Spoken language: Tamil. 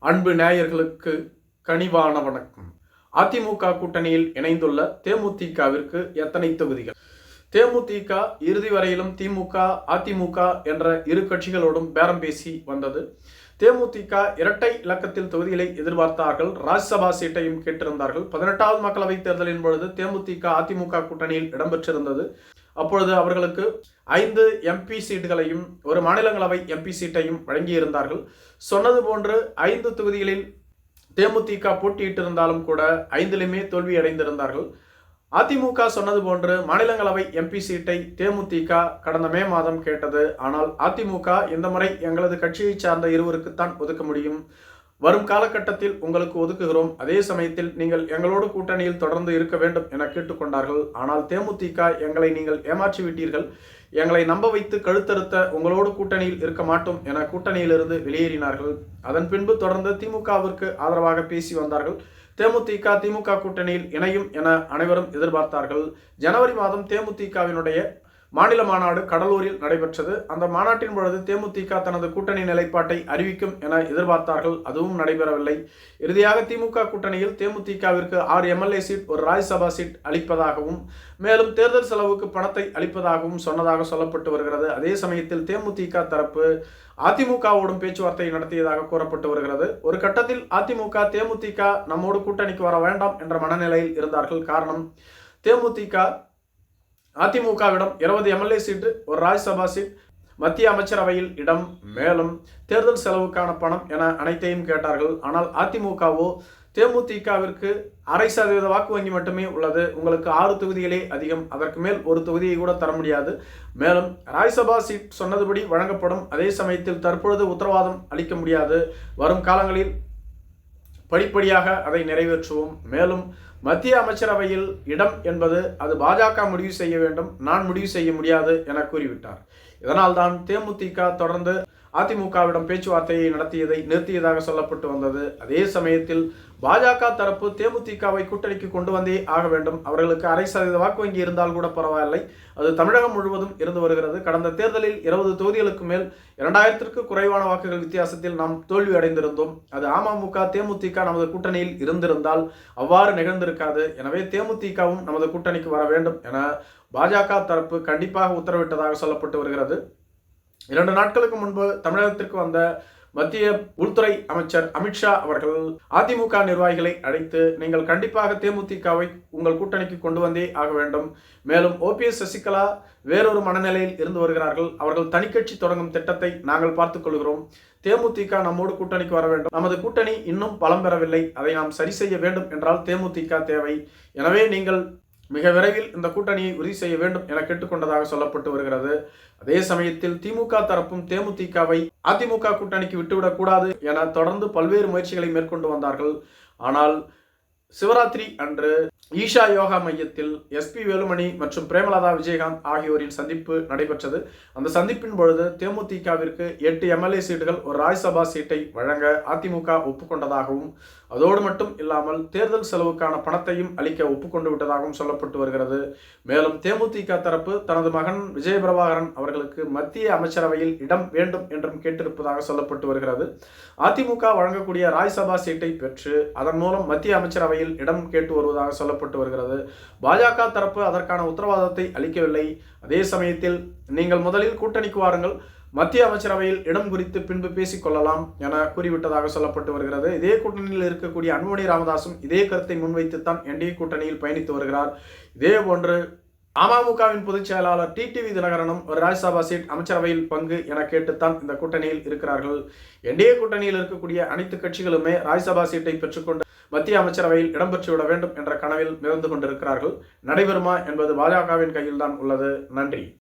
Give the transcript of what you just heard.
அன்பு நேயர்களுக்கு கனிவான வணக்கம். அதிமுக கூட்டணியில் இணைந்துள்ள தேமுதிகவிற்கு எத்தனை தொகுதிகள்? தேமுதிக இறுதி வரையிலும் திமுக அதிமுக என்ற இரு கட்சிகளோடும் பேரம் பேசி வந்தது. தேமுதிக இரட்டை இலக்கத்தில் தொகுதிகளை எதிர்பார்த்தார்கள். ராஜ்யசபா சீட்டையும் கேட்டிருந்தார்கள். பதினெட்டாவது மக்களவைத் தேர்தலின் பொழுது தேமுதிக அதிமுக கூட்டணியில் இடம்பெற்றிருந்தது. அப்பொழுது அவர்களுக்கு ஐந்து எம்பி சீட்டுகளையும் ஒரு மாநிலங்களவை எம்பி சீட்டையும் வழங்கியிருந்தார்கள். சொன்னது போன்று ஐந்து தொகுதிகளில் தேமுதிக போட்டியிட்டிருந்தாலும் கூட ஐந்திலுமே தோல்வி அடைந்திருந்தார்கள் அதிமுக சொன்னது போன்று மாநிலங்களவை எம்பி சீட்டை தேமுதிக கடந்த மே மாதம் கேட்டது. ஆனால் அதிமுக இந்த முறை எங்களது கட்சியை சார்ந்த இருவருக்குத்தான் ஒதுக்க முடியும். வரும் காலகட்டத்தில் உங்களுக்கு ஒதுக்குகிறோம். அதே சமயத்தில் நீங்கள் எங்களோடு கூட்டணியில் தொடர்ந்து இருக்க வேண்டும் என கேட்டுக்கொண்டார்கள். ஆனால் தேமுதிக எங்களை நீங்கள் ஏமாற்றி விட்டீர்கள் எங்களை நம்ப வைத்து கழுத்தறுத்த உங்களோடு கூட்டணியில் இருக்க மாட்டோம் என கூட்டணியிலிருந்து வெளியேறினார்கள். அதன் பின்பு தொடர்ந்து திமுகவிற்கு ஆதரவாக பேசி வந்தார்கள். தேமுதிக திமுக கூட்டணியில் இணையும் என அனைவரும் எதிர்பார்த்தார்கள். ஜனவரி மாதம் தேமுதிகவினுடைய மாநில மாநாடு கடலூரில் நடைபெற்றது. அந்த மாநாட்டின் பொழுது தேமுதிக தனது கூட்டணி நிலைப்பாட்டை அறிவிக்கும் என எதிர்பார்த்தார்கள். அதுவும் நடைபெறவில்லை. இறுதியாக திமுக கூட்டணியில் தேமுதிகவிற்கு ஆறு எம்எல்ஏ சீட் ஒரு ராஜ்யசபா சீட் அளிப்பதாகவும் மேலும் தேர்தல் செலவுக்கு பணத்தை அளிப்பதாகவும் சொன்னதாக சொல்லப்பட்டு வருகிறது. அதே சமயத்தில் தேமுதிக தரப்பு அதிமுகவோடும் பேச்சுவார்த்தை நடத்தியதாக கூறப்பட்டு வருகிறது. ஒரு கட்டத்தில் அதிமுக தேமுதிக நம்மோடு கூட்டணிக்கு வர வேண்டாம் என்ற மனநிலையில் இருந்தார்கள். காரணம் தேமுதிக அதிமுகவிடம் இருபது எம்எல்ஏ சீட்டு ஒரு ராஜ்யசபா சீட். மத்திய அமைச்சரவையில் இடம் மேலும் தேர்தல் செலவுக்கான பணம் என அனைத்தையும் கேட்டார்கள். ஆனால் அதிமுகவோ தேமுதிகவிற்கு அரை சதவீத வாக்கு வங்கி மட்டுமே உள்ளது. உங்களுக்கு ஆறு தொகுதிகளே அதிகம். அதற்கு மேல் ஒரு தொகுதியை கூட தர முடியாது. மேலும் ராஜ்யசபா சீட் சொன்னதுபடி வழங்கப்படும். அதே சமயத்தில் தற்பொழுது உத்தரவாதம் அளிக்க முடியாது. வரும் காலங்களில் படிப்படியாக அதை நிறைவேற்றுவோம். மேலும் மத்திய அமைச்சரவையில் இடம் என்பது அது பாஜக முடிவு செய்ய வேண்டும் நான் முடிவு செய்ய முடியாது என கூறிவிட்டார். இதனால்தான் தேமுதிக தொடர்ந்து அதிமுகவிடம் பேச்சுவார்த்தையை நடத்தியதை நிறுத்தியதாக சொல்லப்பட்டு வந்தது. அதே சமயத்தில் பாஜக தரப்பு தேமுதிகவை கூட்டணிக்கு கொண்டு வந்தே ஆக வேண்டும். அவர்களுக்கு அரை சதவீத வாக்கு வங்கி இருந்தால் கூட பரவாயில்லை. அது தமிழகம் முழுவதும் இருந்து வருகிறது. கடந்த தேர்தலில் இருபது தொகுதிகளுக்கு மேல் இரண்டாயிரத்திற்கு குறைவான வாக்குகள் வித்தியாசத்தில் நாம் தோல்வி அடைந்திருந்தோம். அது அமமுக தேமுதிக நமது கூட்டணியில் இருந்திருந்தால் அவ்வாறு நிகழ்ந்திருக்காது. எனவே தேமுதிகவும் நமது கூட்டணிக்கு வர வேண்டும் என பாஜக தரப்பு கண்டிப்பாக உத்தரவிட்டதாக சொல்லப்பட்டு வருகிறது. இரண்டு நாட்களுக்கு முன்பு தமிழகத்திற்கு வந்த மத்திய உள்துறை அமைச்சர் அமித்ஷா அவர்கள் அதிமுக நிர்வாகிகளை அழைத்து நீங்கள் கண்டிப்பாக தேமுதிகவை உங்கள் கூட்டணிக்கு கொண்டு வந்தே ஆக வேண்டும். மேலும் ஓபிஎஸ் சசிகலா வேறொரு மனநிலையில் இருந்து வருகிறார்கள். அவர்கள் தனிக்கட்சி தொடங்கும் திட்டத்தை நாங்கள் பார்த்துக் கொள்கிறோம். தேமுதிக நம்மோடு கூட்டணிக்கு வர வேண்டும். நமது கூட்டணி இன்னும் பலம் பெறவில்லை. அதை நாம் சரி செய்ய வேண்டும் என்றால் தேமுதிக தேவை. எனவே நீங்கள் மிக விரைவில் இந்த கூட்டணியை உறுதி செய்ய வேண்டும் என கேட்டுக்கொண்டதாக சொல்லப்பட்டு வருகிறது. அதே சமயத்தில் திமுக தரப்பும் தேமுதிகவை அதிமுக கூட்டணிக்கு விட்டுவிடக் கூடாது என தொடர்ந்து பல்வேறு முயற்சிகளை மேற்கொண்டு வந்தார்கள். ஆனால் சிவராத்திரி அன்று ஈஷா யோகா மையத்தில் எஸ்பி வேலுமணி மற்றும் பிரேமலதா விஜயகாந்த் ஆகியோரின் சந்திப்பு நடைபெற்றது. அந்த சந்திப்பின் பொழுது தேமுதிகவிற்கு எட்டு எம்எல்ஏ சீட்டுகள் ஒரு ராஜ்யசபா சீட்டை வழங்க அதிமுக ஒப்புக்கொண்டதாகவும் அதோடு மட்டும் இல்லாமல் தேர்தல் செலவுக்கான பணத்தையும் அளிக்க ஒப்புக்கொண்டு விட்டதாகவும் சொல்லப்பட்டு வருகிறது. மேலும் தேமுதிக தரப்பு தனது மகன் விஜயபிரபாகரன் அவர்களுக்கு மத்திய அமைச்சரவையில் இடம் வேண்டும் என்றும் கேட்டிருப்பதாக சொல்லப்பட்டு வருகிறது. அதிமுக வழங்கக்கூடிய ராஜ்யசபா சீட்டை பெற்று அதன் மூலம் மத்திய அமைச்சரவையில் இடம் கேட்டு வருவதாக சொல்லப்பட்டு வருகிறது. பாஜக தரப்பு அதற்கான உத்தரவாதத்தை அளிக்கவில்லை. அதே சமயத்தில் நீங்கள் முதலில் கூட்டணிக்கு வாருங்கள். மத்திய அமைச்சரவையில் இடம் குறித்து பின்பு பேசிக் கொள்ளலாம் என கூறிவிட்டதாக சொல்லப்பட்டு வருகிறது. இதே கூட்டணியில் இருக்கக்கூடிய அன்புமணி ராமதாசும் இதே கருத்தை முன்வைத்துத்தான் என்டிஏ கூட்டணியில் பயணித்து வருகிறார். இதே போன்று அமமுகவின் பொதுச் செயலாளர் டிடிவி தினகரனும் ஒரு ராஜ்யசபா சீட் அமைச்சரவையில் பங்கு என கேட்டுத்தான் இந்த கூட்டணியில் இருக்கிறார்கள். என்டிஏ கூட்டணியில் இருக்கக்கூடிய அனைத்து கட்சிகளுமே ராஜ்யசபா சீட்டை பெற்றுக்கொண்டு மத்திய அமைச்சரவையில் இடம்பெற்றுவிட வேண்டும் என்ற கனவில் மிதந்து கொண்டிருக்கிறார்கள். நடைபெறுமா என்பது பாஜகவின் கையில்தான் உள்ளது. நன்றி.